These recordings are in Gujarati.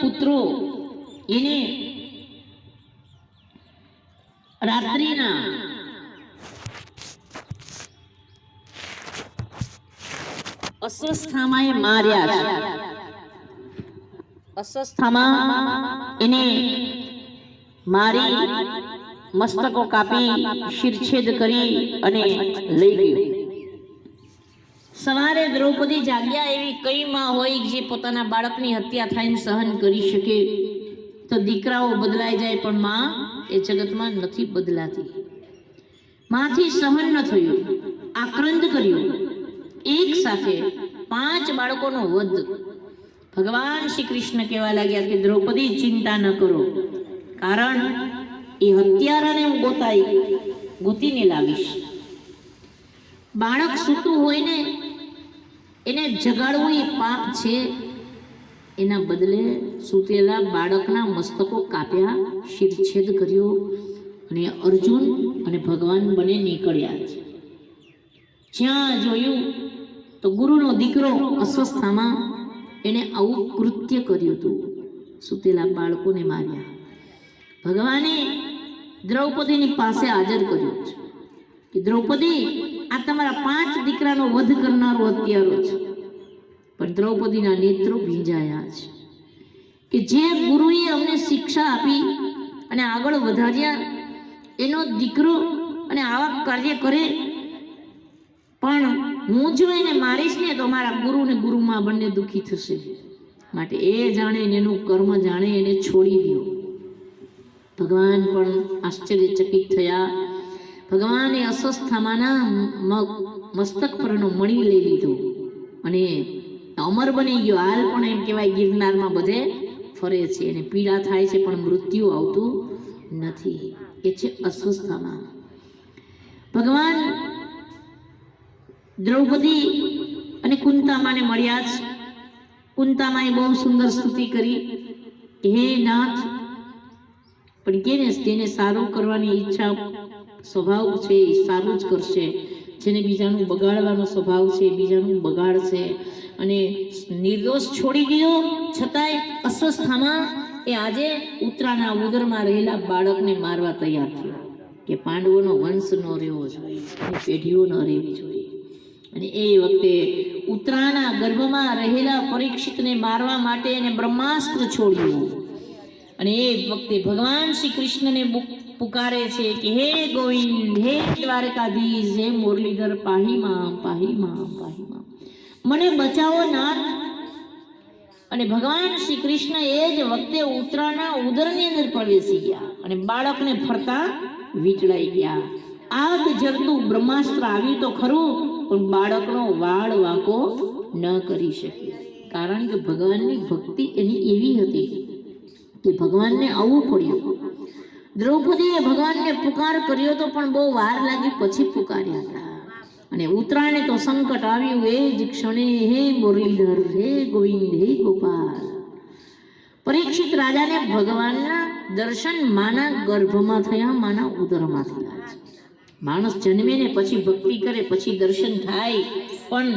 પુત્રો, એને રાત્રિના અસ્વસ્થામાં એ માર્યા છે. અસ્વસ્થામાં એને મારી મસ્તકો કાપી શિરછેદ કરી અને લઈ ગયો. સવારે દ્રૌપદી જાગ્યા એવી કઈ માં હોય જે પોતાના બાળકની હત્યા થઈને સહન કરી શકે? તો દીકરાઓ બદલાઈ જાય, પણ માં એ જગતમાં નથી બદલાતી. માથી સહન ન થયું, આક્રંદ કર્યું. એક સાથે પાંચ બાળકોનો વધ. ભગવાન શ્રી કૃષ્ણ કહેવા લાગ્યા કે દ્રૌપદી ચિંતા ન કરો, કારણ એ હત્યારાને હું ગોતાઈ, ગોતીને લાવીશ. બાળક સૂતું હોય ને એને જગાડવું એ પાપ છે. એના બદલે સૂતેલા બાળકના મસ્તકો કાપ્યા, શિરછેદ કર્યો અને અર્જુન અને ભગવાન બંને નીકળ્યા છે જ્યાં જોયું તો ગુરુનો દીકરો અસ્વસ્થામાં એણે આવું કૃત્ય કર્યું હતું. સૂતેલા બાળકોને માર્યા. ભગવાને દ્રૌપદીની પાસે હાજર કર્યો છે કે દ્રૌપદી આ તમારા પાંચ દીકરાનો વધ કરનારો અત્યારો છે. પણ દ્રૌપદીના નેત્રો ભીંજાયા છે. કે જે ગુરુએ અમને શિક્ષા આપી અને આગળ વધાર્યા, એનો દીકરો અને આવા કાર્ય કરે, પણ હું જો એને મારીશ ને તો મારા ગુરુ ને ગુરુમાં બંને દુઃખી થશે. માટે એ જાણે એનું કર્મ જાણે એને છોડી દો. ભગવાન પણ આશ્ચર્યચકિત થયા. ભગવાને અસ્વસ્થામાંના મસ્તક પરનો મણી લઈ લીધો. અને અમર બની ગયો. હાલ પણ એમ કહેવાય ગિરનારમાં બધે ફરે છે અને પીડા થાય છે, પણ મૃત્યુ આવતું નથી. એ છે અસ્વસ્થામાં ભગવાન દ્રૌપદી અને કુંતામાને મળ્યા જ. કુંતામાએ બહુ સુંદર સ્તુતિ કરી હે નાથ, પણ કેને, તેને સારું કરવાની ઈચ્છા સ્વભાવ છે એ સારું જ કરશે. જેને બીજાનું બગાડવાનો સ્વભાવ છે, બીજાનું બગાડશે. અને નિર્દોષ છોડી ગયો, છતાંય અસ્વસ્થામાં એ આજે ઉત્તરાના ઉદરમાં રહેલા બાળકને મારવા તૈયાર થયો. કે પાંડવોનો વંશ ન રહેવો જોઈએ પેઢીઓ ન રહેવી જોઈએ. અને એ વખતે ઉત્તરાના ગર્ભમાં રહેલા પરીક્ષિતને મારવા માટે એને બ્રહ્માસ્ત્ર છોડ્યું. અને એ વખતે ભગવાન શ્રી કૃષ્ણને પુકારે છે કે, હે ગોવિંદ, હે દ્વારકાધીશ, હે મુરલીધર, પાહીમાં પાહીમાં પાહીમાં. મને બચાવો નાથ. અને ભગવાન શ્રી કૃષ્ણ એ જ વખતે ઉત્તરાના ઉદરની અંદર પ્રવેશી ગયા અને બાળકને ફરતા વીંટળાઈ ગયા. આગ જરતું બ્રહ્માસ્ત્ર આવ્યું તો ખરું, પણ બાળકનો વાળ વાંકો ન કરી શક્યો કારણ કે ભગવાનની ભક્તિ એની એવી હતી કે ભગવાનને આવવું પડ્યું. દ્રૌપદીએ ભગવાનને પુકાર કર્યો તો પણ બહુ વાર લાગી પછી પુકાર્યા હતા. અને ઉત્તરાયણે તો સંકટ આવ્યું એ જ ક્ષણે, હે મુરલીધર, હે ગોવિંદ, હે ગોપાલ. પરીક્ષિત રાજાને ભગવાનના દર્શન માના ગર્ભમાં થયા, માના ઉદરમાં થયા માણસ જન્મે ને પછી ભક્તિ કરે, પછી દર્શન થાય. પણ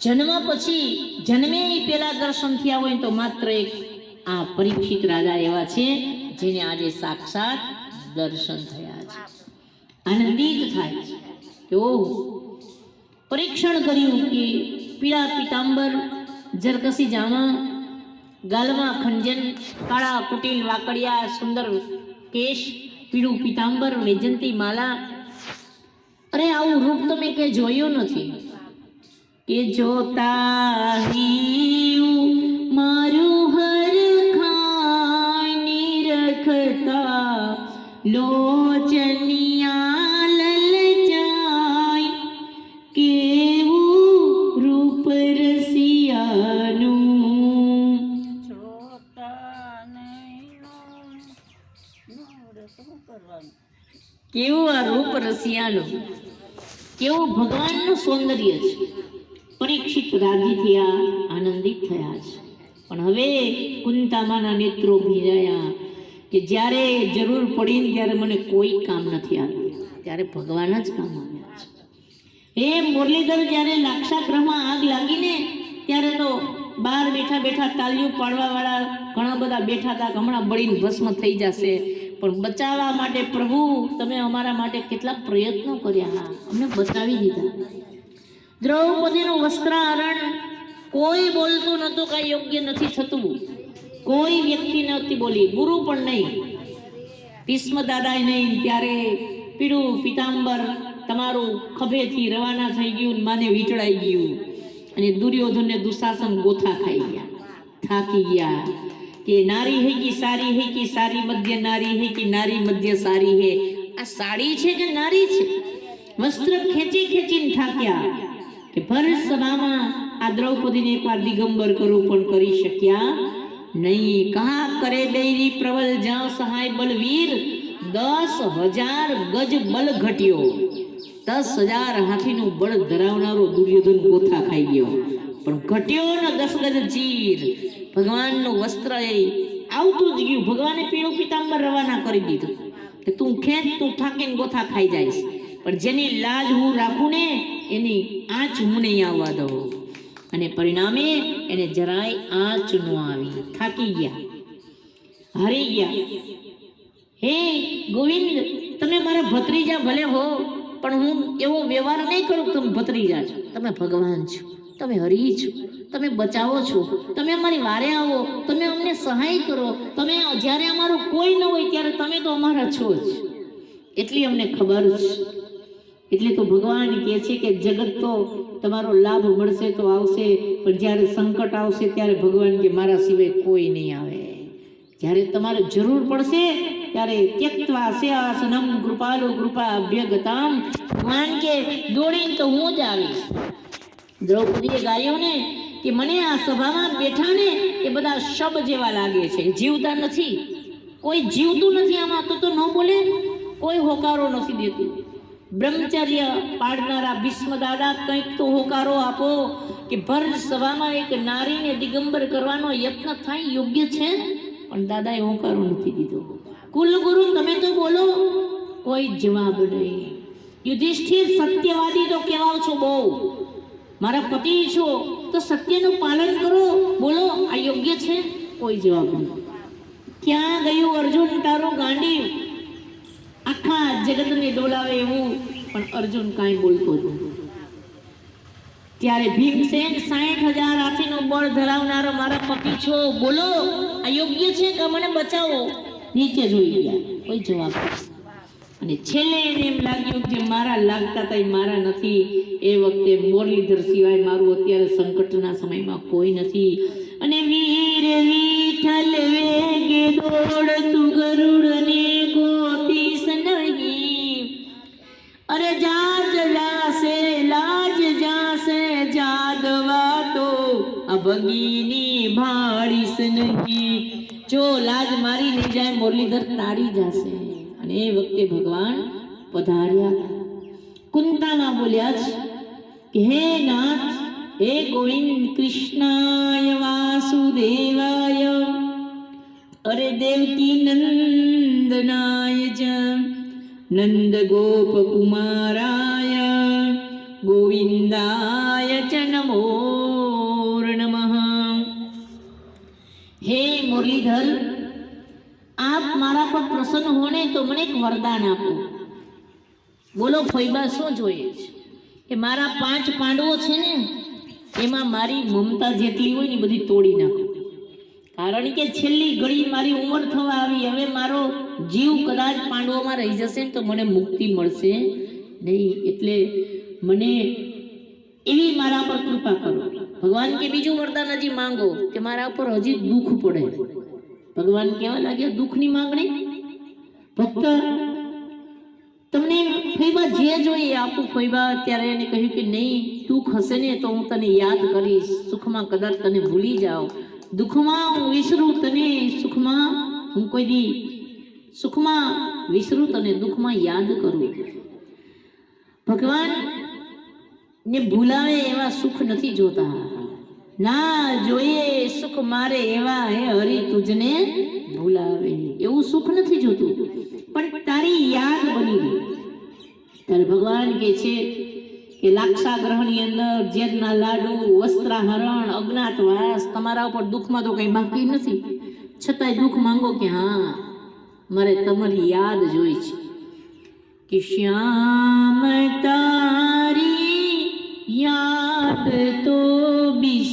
જન્મ પછી, જન્મે એ પેલા દર્શન થયા હોય તો માત્ર એક આ પરીક્ષિત રાજા એવા છે જેને આજે સાક્ષાત દર્શન થયા છે. આનંદિત થાય છે. કે ઓહ પરીક્ષણ કર્યું કે પીળા પીતાંબર, જરકસી જામા, ગાલમાં ખંજન, કાળા કુટિલ વાકડિયા, સુંદર કેશ, પીળું પીતાંબર વૈજંતી માલા. અરે, આવું રૂપ તો મેં ક્યાંય જોયું નથી. કે જોતા મારું કેવું આ રૂપ રસિયાનું? કેવું ભગવાનનું સૌંદર્ય છે. પરીક્ષિત રાજી થયા આનંદિત થયા છે. પણ હવે કુંતામાના નેત્રો ભીજાયા કે જ્યારે જરૂર પડી ને ત્યારે મને કોઈ કામ નથી આવ્યું. ત્યારે ભગવાન જ કામ આવ્યા છે. એ મુરલીધર, જ્યારે લાક્ષાગ્રહમાં આગ લાગીને ત્યારે તો બહાર બેઠા બેઠા તાલીઓ પાડવાવાળા ઘણા બધા બેઠા હતા હમણાં બળીને ભસ્મ થઈ જશે. પણ બચાવવા માટે પ્રભુ, તમે અમારા માટે કેટલા પ્રયત્નો કર્યા. અમને બચાવી દીધા. દ્રૌપદીનું વસ્ત્રાહરણ કોઈ બોલતું નહોતું, કાંઈ યોગ્ય નથી થતું. કોઈ વ્યક્તિ નહોતી બોલી, ગુરુ પણ નહીં. ભીષ્મ દાદાએ નહીં, ત્યારે પીળું પિતાંબર તમારું ખભેથી રવાના થઈ ગયું માને વીંટળાઈ ગયું. અને દુર્યોધનને દુશાસન ગોથા ખાઈ ગયા. થાકી ગયા. કે નારી હે કી સારી હે કી સારી મધ્ય નારી હે કી નારી મધ્ય સારી હે? આ સાડી છે કે નારી છે? વસ્ત્ર ખેંચી ખેંચીને થાક્યા કે ભર સભામાં આ દ્રૌપદીને એકવાર દિગંબર કરવું પણ કરી શક્યા. નહીં, કહા કરે દૈરી પ્રબલ જ્યાં સહાય બલવીર? દસ હજાર ગજ બલ ઘટ્યો. દસ હજાર હાથીનું બળ ધરાવનારો દુર્યોધન ગોથા ખાઈ ગયો. પણ ઘટ્યો ન દસ ગજ ચીર ભગવાનનું વસ્ત્ર એ આવતું જ ગયું. ભગવાને પીળું પિતાંબર રવાના કરી દીધું. કે તું ખેંચ, તું થાકીને ગોથા ખાઈ જઈશ. પણ જેની લાજ હું રાખું ને એની આંચ હું નહીં આવવા દઉં અને પરિણામે એને જરાય આંચ ન આવી. થાકી ગયા. હારી ગયા. હે ગોવિંદ, તમે મારા ભત્રીજા ભલે હો, પણ હું એવો વ્યવહાર નહીં કરું તમે ભત્રીજા છો. તમે ભગવાન છો. તમે હરી છો, તમે બચાવો છો, તમે અમારી વારે આવો, તમે અમને સહાય કરો, તમે જ્યારે અમારું કોઈ ન હોય ત્યારે તમે તો અમારા છો જ. એટલી અમને ખબર છે. એટલે તો ભગવાન કહે છે કે જગત તો તમારો લાભ મળશે તો આવશે, પણ જ્યારે સંકટ આવશે ત્યારે ભગવાન કે મારા સિવાય કોઈ નહીં આવે. જ્યારે તમારે જરૂર પડશે, ત્યારે ત્યક્તવા સેવાસનમ કૃપાલો કૃપા અભ્યગતામ ભગવાન કે દોડીને તો હું જ આવીશ. દ્રૌપદીએ ગાયો ને કે મને આ સભામાં બેઠા ને એ બધા શબ જેવા લાગે છે. જીવતા નથી. કોઈ જીવતું નથી આમાં તો તો ન બોલે. કોઈ હોકારો નથી દેતું. બ્રહ્મચર્ય પાડનારા ભીષ્મ દાદા કંઈક તો હોકારો આપો કે ભર સભામાં એક નારીને દિગંબર કરવાનો યત્ન થાય યોગ્ય છે? પણ દાદાએ હોકારો નથી દીધો. કુલગુરુ, તમે તો બોલો. કોઈ જવાબ નહીં. યુધિષ્ઠિર સત્યવાદી તો કહેવાઓ છો બહુ. મારા પતિ છો, તો સત્યનું પાલન કરો. બોલો, આ યોગ્ય છે? કોઈ જવાબ નહીં. ક્યાં ગયું અર્જુન? તારું ગાંડી. આખા જગતને ડોલાવે એવું, પણ અર્જુન કાંઈ બોલતો જ ત્યારે ભીમસેન સાઠ હજાર હાથીનું બળ ધરાવનારો મારા પતિ છો. બોલો, આ યોગ્ય છે કે મને બચાવો? નીચે જોઈ ગયા કોઈ જવાબ. અને છેલ્લે એને એમ લાગ્યું કે મારા લાગતા હતા મારા નથી. એ વખતે મુરલીધર સિવાય મારું અત્યારે સંકટના સમયમાં કોઈ નથી. અને વીર વિઠ્ઠલ વેગે દોડતું ગરુડને ગોતીશ નહીં. અરે જાજ જાશે, લાજ જાશે, જાદવા તો અભગીની ભાળીસ નહીં. જો લાજ મારી નહીં જાય, મુરલીધર તારી જશે. અને એ વખતે ભગવાન પધાર્યા. હતા કુંતામાં બોલ્યા છે કે હે નાથ, હે ગોવિંદ કૃષ્ણાય વાસુદેવાય, અરે દેવકી નંદનાય જ, નંદ ગોપ કુમારાય, ગોવિંદાય ચ નમો નમઃ. હે મુરલીધર આપ મારા પર પ્રસન્ન હોને તો મને એક વરદાન આપો. બોલો, ફૈબા શું જોઈએ છે? કે મારા પાંચ પાંડવો છે ને, એમાં મારી મમતા જેટલી હોય ને બધી તોડી નાખો. કારણ કે છેલ્લી ઘડી મારી ઉંમર થવા આવી, હવે મારો જીવ કદાચ પાંડવોમાં રહી જશે ને તો મને મુક્તિ મળશે નહીં. એટલે મને એવી મારા પર કૃપા કરો. ભગવાન કે બીજું વરદાન હજી માંગો કે મારા ઉપર હજી દુઃખ પડે. ભગવાન કેવા લાગ્યા, દુઃખની માંગણી? ભક્ત, તમને ફૈબા જે જોઈએ આપું. ફૈબા ત્યારે એને કહ્યું કે, નહીં, દુઃખ હશે ને તો હું તને યાદ કરીશ. સુખમાં કદાચ તને ભૂલી જાઉં. દુઃખમાં હું વિસરું તને સુખમાં, હું કોઈ દી સુખમાં વિસરું તને દુઃખમાં યાદ કરું. ભગવાન ને ભૂલાવે એવા સુખ નથી જોતા. ના, જોઈએ, સુખ મારે એવા હે હરિ તુજને ભૂલાવે એવું સુખ નથી જોતું. પણ તારી યાદ બની ગઈ. ત્યારે ભગવાન કે છે કે લાક્ષાગ્રહની અંદર જેદના લાડુ, વસ્ત્રાહરણ, અજ્ઞાતવાસ, તમારા ઉપર દુઃખમાં તો કંઈ બાકી નથી. છતાંય દુઃખ માંગો કે હા, મારે તમારી યાદ જોઈ છે કે શ્યામ તારી યાદ તો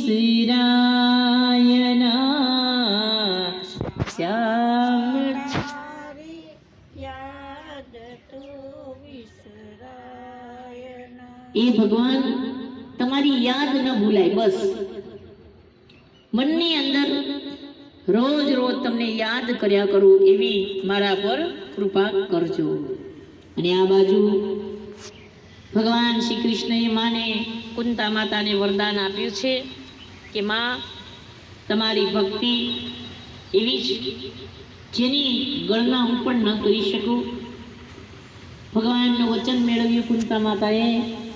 બિસરાય ના શ્યામ એ ભગવાન તમારી યાદ ન ભૂલાય બસ. મનની અંદર રોજ રોજ તમને યાદ કર્યા કરું એવી મારા પર કૃપા કરજો. અને આ બાજુ ભગવાન શ્રી કૃષ્ણએ માને કુંતા માતાને વરદાન આપ્યું છે. કે માં, તમારી ભક્તિ એવી જ જેની ગણના હું પણ ન કરી શકું. ભગવાનનું વચન મેળવ્યું કુંતા માતાએ.